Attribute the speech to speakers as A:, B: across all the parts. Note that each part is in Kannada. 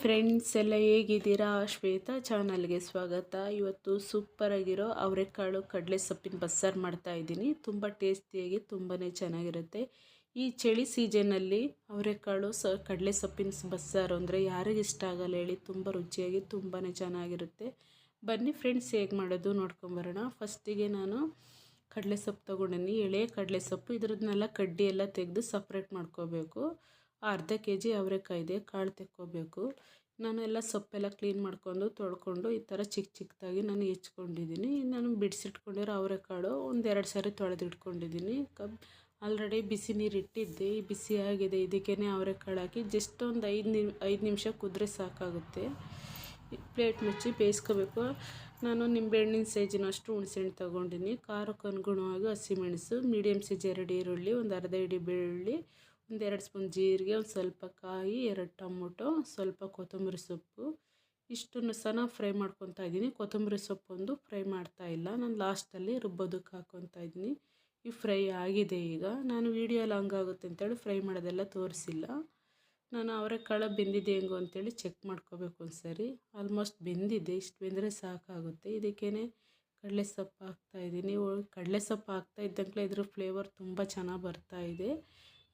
A: ಫ್ರೆಂಡ್ಸ್ ಎಲ್ಲ ಹೇಗಿದ್ದೀರಾ? ಶ್ವೇತಾ ಚಾನಲ್ಗೆ ಸ್ವಾಗತ. ಇವತ್ತು ಸೂಪರಾಗಿರೋ ಅವರೆಕಾಳು ಕಡಲೆ ಸೊಪ್ಪಿನ ಬಸ್ಸಾರು ಮಾಡ್ತಾ ಇದ್ದೀನಿ. ತುಂಬ ಟೇಸ್ಟಿಯಾಗಿ ತುಂಬಾ ಚೆನ್ನಾಗಿರುತ್ತೆ. ಈ ಚಳಿ ಸೀಸನಲ್ಲಿ ಅವರೆಕಾಳು ಸ, ಕಡಲೆ ಸೊಪ್ಪಿನ ಬಸ್ಸಾರು ಅಂದರೆ ಯಾರಿಗೆ ಇಷ್ಟ ಆಗಲ್ಲ ಹೇಳಿ ತುಂಬ ರುಚಿಯಾಗಿ ತುಂಬಾ ಚೆನ್ನಾಗಿರುತ್ತೆ. ಬನ್ನಿ ಫ್ರೆಂಡ್ಸ್ ಹೇಗೆ ಮಾಡೋದು ನೋಡ್ಕೊಂಬರೋಣ ಫಸ್ಟಿಗೆ ನಾನು ಕಡಲೆ ಸೊಪ್ಪು ತೊಗೊಂಡಿನಿ. ಎಳೆ ಕಡಲೆ ಸೊಪ್ಪು ಇದ್ರದ್ದನ್ನೆಲ್ಲ ಕಡ್ಡಿ ಎಲ್ಲ ತೆಗೆದು ಸಪ್ರೇಟ್ ಮಾಡ್ಕೋಬೇಕು. ಅರ್ಧ ಕೆ ಜಿ ಅವರೆಕಾಯಿದೆ, ಕಾಳು ತೆಕ್ಕೋಬೇಕು. ನಾನು ಎಲ್ಲ ಸೊಪ್ಪೆಲ್ಲ ಕ್ಲೀನ್ ಮಾಡ್ಕೊಂಡು ತೊಳ್ಕೊಂಡು ಈ ಥರ ಚಿಕ್ಕ ಚಿಕ್ಕದಾಗಿ ನಾನು ಹೆಚ್ಕೊಂಡಿದ್ದೀನಿ. ನಾನು ಬಿಡಿಸಿಟ್ಕೊಂಡಿರೋ ಅವರೆಕಾಳು ಒಂದೆರಡು ಸಾರಿ ತೊಳೆದಿಟ್ಕೊಂಡಿದ್ದೀನಿ. ಕಬ್ ಆಲ್ರೆಡಿ ಬಿಸಿ ನೀರು ಇಟ್ಟಿದ್ದೆ ಬಿಸಿ ಆಗಿದೆ ಇದಕ್ಕೇ ಅವರೆಕಾಳು ಹಾಕಿ ಜಸ್ಟ್ ಒಂದು ಐದು ನಿಮ್, ಐದು ನಿಮಿಷ ಕುದ್ರೆ ಸಾಕಾಗುತ್ತೆ. ಪ್ಲೇಟ್ ಮುಚ್ಚಿ ಬೇಯಿಸ್ಕೋಬೇಕು. ನಾನು ನಿಂಬೆಹಣ್ಣಿನ ಸೈಜಿನಷ್ಟು ಹುಣಸೆಹಣ್ಣು ತೊಗೊಂಡಿನಿ ಖಾರಕ್ಕೆ ಅನುಗುಣವಾಗಿ ಹಸಿಮೆಣಸು ಮೀಡಿಯಮ್ ಸೈಜ್ ಎರಡು ಈರುಳ್ಳಿ, ಒಂದು ಅರ್ಧ ಹಿಡಿ ಬೆಳ್ಳುಳ್ಳಿ ಒಂದೆರಡು ಸ್ಪೂನ್ ಜೀರಿಗೆ, ಒಂದು ಸ್ವಲ್ಪ ಕಾಯಿ, ಎರಡು ಟೊಮೊಟೊ, ಸ್ವಲ್ಪ ಕೊತ್ತಂಬರಿ ಸೊಪ್ಪು. ಇಷ್ಟನ್ನು ಸಹ ಫ್ರೈ ಮಾಡ್ಕೊತಾ ಇದ್ದೀನಿ. ಕೊತ್ತಂಬರಿ ಸೊಪ್ಪೊಂದು ಫ್ರೈ ಮಾಡ್ತಾ ಇಲ್ಲ. ನಾನು ಲಾಸ್ಟಲ್ಲಿ ರುಬ್ಬೋದಕ್ಕೆ ಹಾಕ್ಕೊತಾ ಇದ್ದೀನಿ. ಈ ಫ್ರೈ ಆಗಿದೆ ಈಗ. ನಾನು ವೀಡಿಯೋ ಲಾಂಗ್ ಆಗುತ್ತೆ ಅಂತೇಳಿ ಫ್ರೈ ಮಾಡೋದೆಲ್ಲ ತೋರಿಸಿಲ್ಲ. ನಾನು ಅವರೆಕಾಳು ಬೆಂದಿದೆ ಹೆಂಗು ಅಂತೇಳಿ ಚೆಕ್ ಮಾಡ್ಕೋಬೇಕು ಒಂದು ಸರಿ ಆಲ್ಮೋಸ್ಟ್ ಬೆಂದಿದೆ. ಇಷ್ಟು ಬೆಂದರೆ ಸಾಕಾಗುತ್ತೆ. ಇದಕ್ಕೇ ಕಡಲೆ ಸೊಪ್ಪು ಹಾಕ್ತಾಯಿದ್ದೀನಿ ಕಡಲೆ ಸೊಪ್ಪು ಹಾಕ್ತಾ ಇದ್ದಂಗೆ ಇದ್ರ ಫ್ಲೇವರ್ ತುಂಬ ಚೆನ್ನಾಗಿ ಬರ್ತಾ ಇದೆ.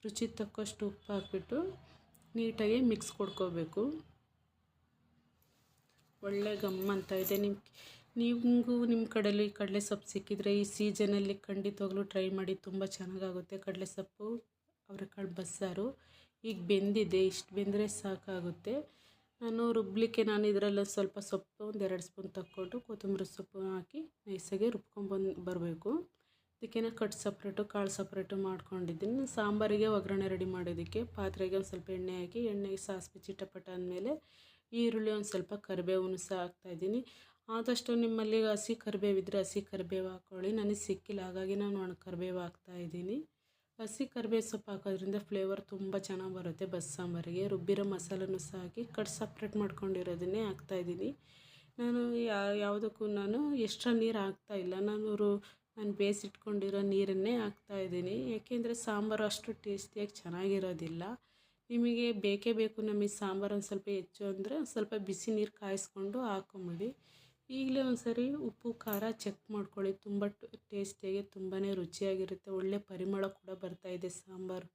A: ರುಚಿ ತಕ್ಕಷ್ಟು ಉಪ್ಪು ಹಾಕಿಬಿಟ್ಟು ನೀಟಾಗಿ ಮಿಕ್ಸ್ ಕೊಡ್ಕೋಬೇಕು. ಒಳ್ಳೆ ಗಮ್ಮಂತ ಇದೆ. ನಿಮ್ಮ ನಿಮಗೂ ನಿಮ್ಮ ಕಡೆಯಲ್ಲಿ ಕಡಲೆ ಸೊಪ್ಪು ಸಿಕ್ಕಿದರೆ ಈ ಸೀಸನಲ್ಲಿ ಖಂಡಿತವಾಗ್ಲೂ ಟ್ರೈ ಮಾಡಿ, ತುಂಬ ಚೆನ್ನಾಗಾಗುತ್ತೆ ಕಡಲೆ ಸೊಪ್ಪು ಅವರೆಕಾಳು ಬಸ್ಸಾರು. ಈಗ ಬೆಂದಿದೆ, ಇಷ್ಟು ಬೆಂದರೆ ಸಾಕಾಗುತ್ತೆ. ನಾನು ರುಬ್ಬಲಿಕ್ಕೆ ನಾನು ಇದರಲ್ಲಿ ಸ್ವಲ್ಪ ಸೊಪ್ಪು, ಒಂದು ಎರಡು ಸ್ಪೂನ್ ತಕ್ಕೊಂಡು ಕೊತ್ತಂಬರಿ ಸೊಪ್ಪು ಹಾಕಿ ನೈಸಾಗಿ ರುಬ್ಕೊಂಡ್ಬಂದು ಬರಬೇಕು. ಇದಕ್ಕೇನೆ ಕಟ್ ಸಪ್ರೇಟು, ಕಾಳು ಸಪ್ರೇಟು ಮಾಡ್ಕೊಂಡಿದ್ದೀನಿ. ಸಾಂಬಾರಿಗೆ ಒಗ್ಗರಣೆ ರೆಡಿ ಮಾಡೋದಕ್ಕೆ ಪಾತ್ರೆಗೆ ಒಂದು ಸ್ವಲ್ಪ ಎಣ್ಣೆ ಹಾಕಿ ಎಣ್ಣೆಗೆ ಸಾಸಿವೆ ಚಿಟಪಟ ಅಂದಮೇಲೆ ಈರುಳ್ಳಿ ಒಂದು ಸ್ವಲ್ಪ ಕರಿಬೇವನ್ನು ಸಹ ಹಾಕ್ತಾಯಿದ್ದೀನಿ ಆದಷ್ಟು ನಿಮ್ಮಲ್ಲಿ ಹಸಿ ಕರಿಬೇವಿದ್ರೆ ಹಸಿ ಕರಿಬೇವು ಹಾಕ್ಕೊಳ್ಳಿ ನನಗೆ ಸಿಕ್ಕಿಲ್ಲ, ಹಾಗಾಗಿ ನಾನು ಒಣ ಕರಿಬೇವು ಹಾಕ್ತಾಯಿದ್ದೀನಿ ಹಸಿ ಕರಿಬೇವು ಸೊಪ್ಪು ಹಾಕೋದ್ರಿಂದ ಫ್ಲೇವರ್ ತುಂಬ ಚೆನ್ನಾಗಿ ಬರುತ್ತೆ ಬಸ್ ಸಾಂಬಾರಿಗೆ ರುಬ್ಬಿರೋ ಮಸಾಲನೂ ಸಹ ಹಾಕಿ ಕಟ್ ಸಪ್ರೇಟ್ ಮಾಡ್ಕೊಂಡಿರೋದನ್ನೇ ಹಾಕ್ತಾಯಿದ್ದೀನಿ ನಾನು ಯಾವುದಕ್ಕೂ ನಾನು ಎಕ್ಸ್ಟ್ರಾ ನೀರು ಹಾಕ್ತಾಯಿಲ್ಲ ನಾನು ರು ನಾನು ಬೇಯಿಸಿಟ್ಕೊಂಡಿರೋ ನೀರನ್ನೇ ಹಾಕ್ತಾಯಿದ್ದೀನಿ ಯಾಕೆಂದರೆ ಸಾಂಬಾರು ಅಷ್ಟು ಟೇಸ್ಟಿಯಾಗಿ ಚೆನ್ನಾಗಿರೋದಿಲ್ಲ. ನಿಮಗೆ ಬೇಕೇ ಬೇಕು ನಮಗೆ ಸಾಂಬಾರು ಒಂದು ಸ್ವಲ್ಪ ಹೆಚ್ಚು ಅಂದರೆ ಸ್ವಲ್ಪ ಬಿಸಿ ನೀರು ಕಾಯಿಸ್ಕೊಂಡು ಹಾಕೊಂಬಿಡಿ. ಈಗಲೇ ಒಂದು ಸರಿ ಉಪ್ಪು, ಖಾರ ಚೆಕ್ ಮಾಡ್ಕೊಳ್ಳಿ. ತುಂಬ ಟೇಸ್ಟಿಯಾಗಿ ತುಂಬಾ ರುಚಿಯಾಗಿರುತ್ತೆ. ಒಳ್ಳೆ ಪರಿಮಳ ಕೂಡ ಬರ್ತಾಯಿದೆ ಸಾಂಬಾರು.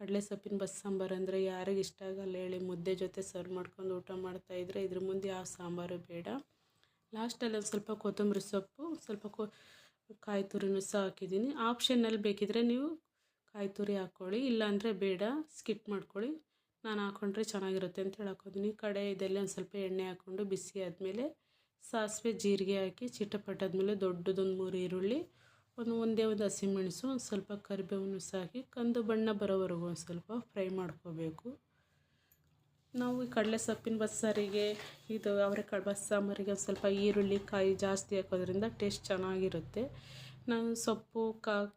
A: ಕಡಲೆ ಸೊಪ್ಪಿನ ಬಸ್ ಸಾಂಬಾರು ಅಂದರೆ ಯಾರಿಗೆ ಇಷ್ಟ ಆಗಲ್ಲ ಹೇಳಿ ಮುದ್ದೆ ಜೊತೆ ಸರ್ವ್ ಮಾಡ್ಕೊಂಡು ಊಟ ಮಾಡ್ತಾಯಿದ್ರೆ ಇದ್ರ ಮುಂದೆ ಯಾವ ಸಾಂಬಾರು ಬೇಡ. ಲಾಸ್ಟಲ್ಲಿ ಒಂದು ಸ್ವಲ್ಪ ಕೊತ್ತಂಬರಿ ಸೊಪ್ಪು, ಸ್ವಲ್ಪ ಕೊ ಕಾಯಿ ತುರಿನೂ ಸಹ ಹಾಕಿದ್ದೀನಿ. ಆಪ್ಷನ್ನಲ್ಲಿ ಬೇಕಿದ್ರೆ ನೀವು ಕಾಯಿ ತುರಿ ಹಾಕ್ಕೊಳ್ಳಿ ಇಲ್ಲಾಂದರೆ ಬೇಡ ಸ್ಕಿಪ್ ಮಾಡ್ಕೊಳ್ಳಿ. ನಾನು ಹಾಕ್ಕೊಂಡ್ರೆ ಚೆನ್ನಾಗಿರುತ್ತೆ ಅಂತ ಹೇಳಿ ಹಾಕೋತೀನಿ ಕಡೆ ಇದೆಲ್ಲ ಒಂದು ಸ್ವಲ್ಪ ಎಣ್ಣೆ ಹಾಕ್ಕೊಂಡು ಬಿಸಿ ಆದಮೇಲೆ ಸಾಸಿವೆ ಜೀರಿಗೆ ಹಾಕಿ ಚಿಟಪಟ್ಟಾದ್ಮೇಲೆ ದೊಡ್ಡದೊಂದು ಮೂರು ಈರುಳ್ಳಿ, ಒಂದು ಒಂದೇ ಒಂದು ಹಸಿಮೆಣಸು, ಒಂದು ಸ್ವಲ್ಪ ಕರಿಬೇವನ್ನು ಸಹ ಹಾಕಿ ಕಂದು ಬಣ್ಣ ಬರೋವರೆಗೂ ಒಂದು ಸ್ವಲ್ಪ ಫ್ರೈ ಮಾಡ್ಕೋಬೇಕು. ನಾವು ಈ ಕಡಲೆ ಸೊಪ್ಪಿನ ಬಸ್ಸಾರಿಗೆ, ಇದು ಅವರೆಕಾಳು ಬಸ್ಸಾಂಬಾರಿಗೆ ಒಂದು ಸ್ವಲ್ಪ ಈರುಳ್ಳಿ, ಕಾಯಿ ಜಾಸ್ತಿ ಹಾಕೋದ್ರಿಂದ ಟೇಸ್ಟ್ ಚೆನ್ನಾಗಿರುತ್ತೆ. ನಾನು ಸೊಪ್ಪು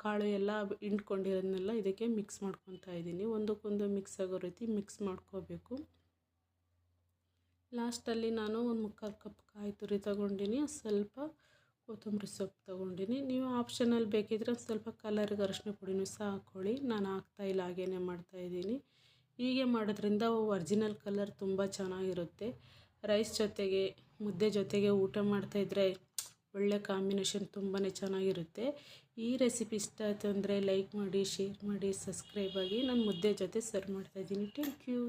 A: ಕಾಳು ಎಲ್ಲ ಹಿಂಡ್ಕೊಂಡಿರೋದನ್ನೆಲ್ಲ ಇದಕ್ಕೆ ಮಿಕ್ಸ್ ಮಾಡ್ಕೊತಾ ಇದ್ದೀನಿ. ಒಂದಕ್ಕೊಂದು ಮಿಕ್ಸ್ ಆಗೋ ರೀತಿ ಮಿಕ್ಸ್ ಮಾಡ್ಕೋಬೇಕು. ಲಾಸ್ಟಲ್ಲಿ ನಾನು ಒಂದು ಮುಕ್ಕಾಲು ಕಪ್ ಕಾಯಿ ತುರಿ ತೊಗೊಂಡಿನಿ. ಸ್ವಲ್ಪ ಕೊತ್ತಂಬರಿ ಸೊಪ್ಪು ತೊಗೊಂಡಿನಿ. ನೀವು ಆಪ್ಷನಲ್ಲಿ ಬೇಕಿದ್ರೆ ಸ್ವಲ್ಪ ಕಲರ್ಗೆ ಅರಶಿನ ಪುಡಿನೂ ಸಹ ಹಾಕ್ಕೊಳ್ಳಿ. ನಾನು ಹಾಕ್ತಾಯಿಲ್ಲ ಹಾಗೇ ಮಾಡ್ತಾಯಿದ್ದೀನಿ ಹೀಗೆ ಮಾಡೋದ್ರಿಂದ ಒರ್ಜಿನಲ್ ಕಲರ್ ತುಂಬ ಚೆನ್ನಾಗಿರುತ್ತೆ. ರೈಸ್ ಜೊತೆಗೆ, ಮುದ್ದೆ ಜೊತೆಗೆ ಊಟ ಮಾಡ್ತಾಯಿದ್ರೆ ಒಳ್ಳೆ ಕಾಂಬಿನೇಷನ್ ತುಂಬಾ ಚೆನ್ನಾಗಿರುತ್ತೆ. ಈ ರೆಸಿಪಿ ಇಷ್ಟ ಆಯಿತು ಅಂದರೆ ಲೈಕ್ ಮಾಡಿ, ಶೇರ್ ಮಾಡಿ, ಸಬ್ಸ್ಕ್ರೈಬ್ ಆಗಿ ನಾನು ಮುದ್ದೆ ಜೊತೆ ಸರ್ವ್ ಮಾಡ್ತಾಯಿದ್ದೀನಿ ಥ್ಯಾಂಕ್ ಯು